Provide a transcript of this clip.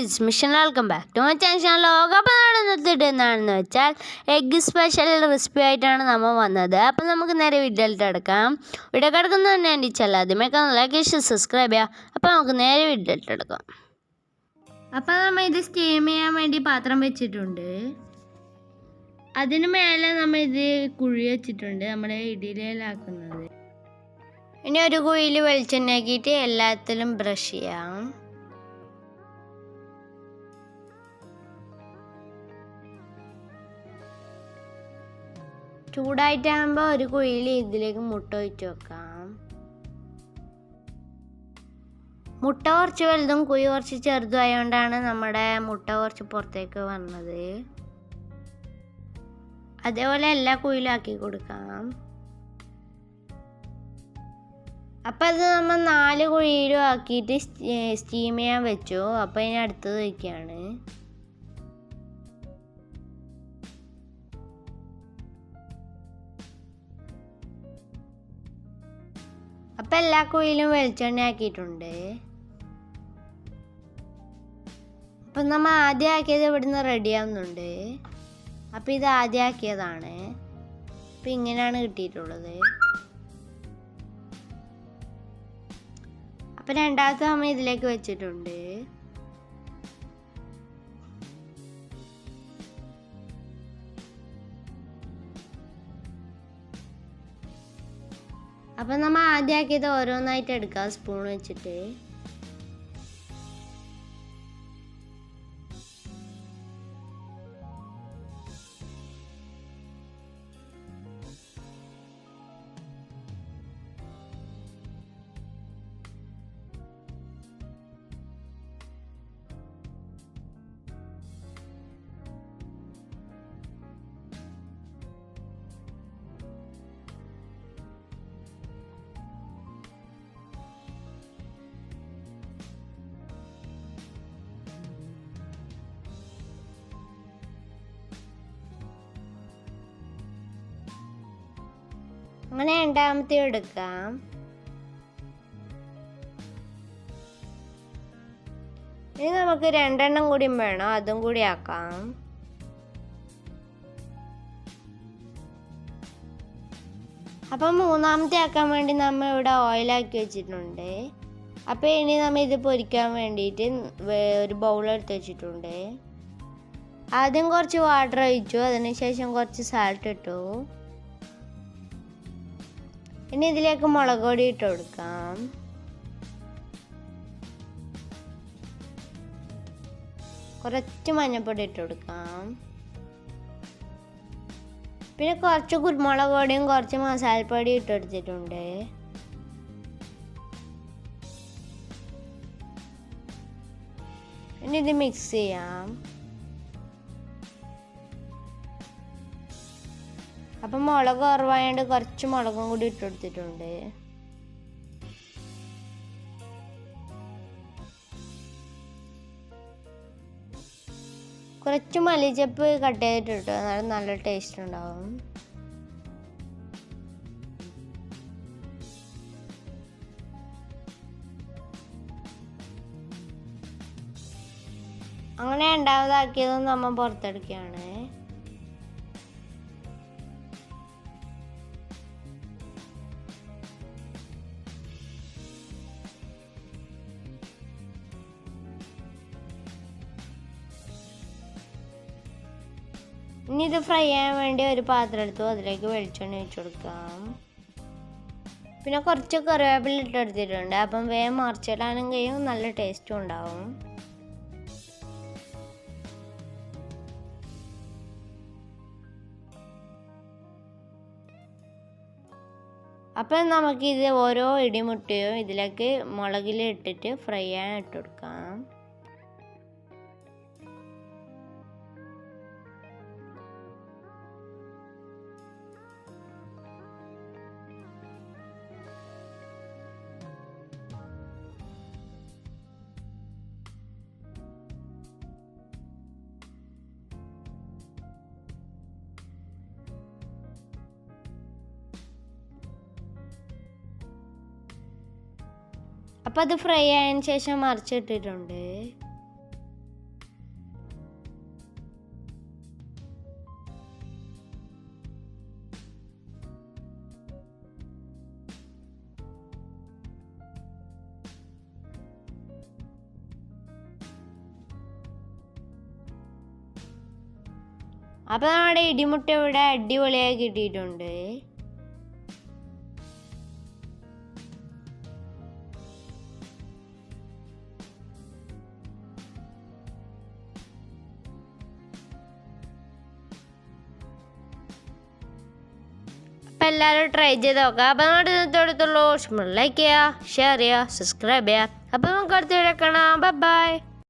It's mission welcome back to my channel ലോകകപ്പ് നടന്നിട്ട് എന്താണെന്ന് വെച്ചാൽ എഗ്ഗ് സ്പെഷ്യൽ റെസിപ്പി ആയിട്ടാണ് നമ്മൾ വന്നത്. അപ്പം നമുക്ക് നേരെ വീട്ടിലോട്ട് എടുക്കാം വീഡിയോ കിടക്കുന്ന തന്നെ എന്റെ ചാനൽ ആദ്യമേ ലൈക്ക് സബ്സ്ക്രൈബ് ചെയ്യുക അപ്പം നമുക്ക് നേരെ വീട്ടിലോട്ട് എടുക്കാം അപ്പം നമ്മൾ ഇത് സ്റ്റീം ചെയ്യാൻ വേണ്ടി പാത്രം വെച്ചിട്ടുണ്ട്. അതിന് മേലെ നമ്മൾ ഇത് കുഴി വെച്ചിട്ടുണ്ട് നമ്മുടെ ഇടിയിലാക്കുന്നത് ഇനി ഒരു കുഴിയിൽ വെളിച്ചെണ്ണയാക്കിയിട്ട് എല്ലാത്തിലും ബ്രഷ് ചെയ്യാം. ചൂടായിട്ടാകുമ്പോൾ ഒരു കുഴിയിൽ ഇതിലേക്ക് മുട്ട ഒഴിച്ച് വെക്കാം. മുട്ട കുറച്ച് വലുതും കുഴി കുറച്ച് ചെറുതും ആയതുകൊണ്ടാണ് നമ്മുടെ മുട്ട കുറച്ച് പുറത്തേക്ക് വന്നത്. അതേപോലെ എല്ലാ കുഴിയിലും ആക്കി കൊടുക്കാം. അപ്പം അത് നമ്മൾ നാല് കുഴിയിലും ആക്കിയിട്ട് സ്റ്റീം ചെയ്യാൻ വെച്ചു. അപ്പം ഇനി അടുത്തത് വയ്ക്കുകയാണ് അപ്പം എല്ലാ കുഴിയിലും വെളിച്ചെണ്ണ ആക്കിയിട്ടുണ്ട് അപ്പം നമ്മൾ ആദ്യം ആക്കിയത് ഇവിടുന്ന് റെഡി ആവുന്നുണ്ട്. അപ്പം ഇത് ആദ്യം ആക്കിയതാണ്. അപ്പം ഇങ്ങനെയാണ് കിട്ടിയിട്ടുള്ളത്. അപ്പം രണ്ടാമത്തെ നമ്മൾ ഇതിലേക്ക് വെച്ചിട്ടുണ്ട്. അപ്പം നമ്മൾ ആദ്യം ആക്കിയത് ഓരോന്നായിട്ട് എടുക്കാം സ്പൂൺ വെച്ചിട്ട്. അങ്ങനെ രണ്ടാമത്തെ എടുക്കാം. ഇനി നമുക്ക് രണ്ടെണ്ണം കൂടി വേണം അതും കൂടി ആക്കാം. അപ്പം മൂന്നാമത്തെ ആക്കാൻ വേണ്ടി നമ്മൾ ഇവിടെ ഓയിലാക്കി വെച്ചിട്ടുണ്ട്. അപ്പോൾ ഇനി നമ്മൾ ഇത് പൊരിക്കാൻ വേണ്ടിയിട്ട് ഒരു ബൗൾ എടുത്ത് വെച്ചിട്ടുണ്ട്. ആദ്യം കുറച്ച് വാട്ടർ ഒഴിച്ചു അതിനുശേഷം കുറച്ച് സാൾട്ട് ഇട്ടു. ഇനി ഇതിലേക്ക് മുളക് പൊടി ഇട്ട് കൊടുക്കാം. കുറച്ച് മഞ്ഞൾപ്പൊടി ഇട്ട് കൊടുക്കാം. പിന്നെ കുറച്ച് കുരുമുളക് പൊടിയും കുറച്ച് മസാലപ്പൊടിയും ഇട്ട് കൊടുത്തിട്ടുണ്ട്. ഇനി ഇത് മിക്സ് ചെയ്യാം. അപ്പം മുളക് കുറവായതുകൊണ്ട് കുറച്ച് മുളകും കൂടി ഇട്ടെടുത്തിട്ടുണ്ട്. കുറച്ച് മല്ലിച്ചപ്പ് കട്ട് ചെയ്തിട്ട് എന്നാലും നല്ല ടേസ്റ്റ് ഉണ്ടാവും. അങ്ങനെ രണ്ടാമതാക്കിയതും നമ്മൾ പുറത്തെടുക്കുകയാണ്. ഇനി ഇത് ഫ്രൈ ചെയ്യാൻ വേണ്ടി ഒരു പാത്രം എടുത്തു. അതിലേക്ക് വെളിച്ചെണ്ണ ഒഴിച്ചു കൊടുക്കാം. പിന്നെ കുറച്ച് കറിവേപ്പില ഇട്ടെടുത്തിട്ടുണ്ട് അപ്പം വേഗം മറിച്ചിടാനും കഴിയും. നല്ല ടേസ്റ്റും ഉണ്ടാവും. അപ്പം നമുക്കിത് ഓരോ ഇടിമുട്ടയും ഇതിലേക്ക് മുളകിൽ ഇട്ടിട്ട് ഫ്രൈ ചെയ്യാൻ ഇട്ട് കൊടുക്കാം. അപ്പം അത് ഫ്രൈ ആയതിന് ശേഷം മറിച്ചിട്ടിട്ടുണ്ട് അപ്പോൾ നമ്മുടെ ഇടിമുട്ട ഇവിടെ അടിപൊളിയായി കിട്ടിയിട്ടുണ്ട്. അപ്പം എല്ലാവരും ട്രൈ ചെയ്ത് നോക്കാം. അപ്പം നമ്മുടെ ഇന്നത്തെ ലൈക്ക് ചെയ്യുക ഷെയർ ചെയ്യുക സബ്സ്ക്രൈബ് ചെയ്യുക. അപ്പം നമുക്ക് അടുത്ത വീഡിയോ കാണാം. ബൈ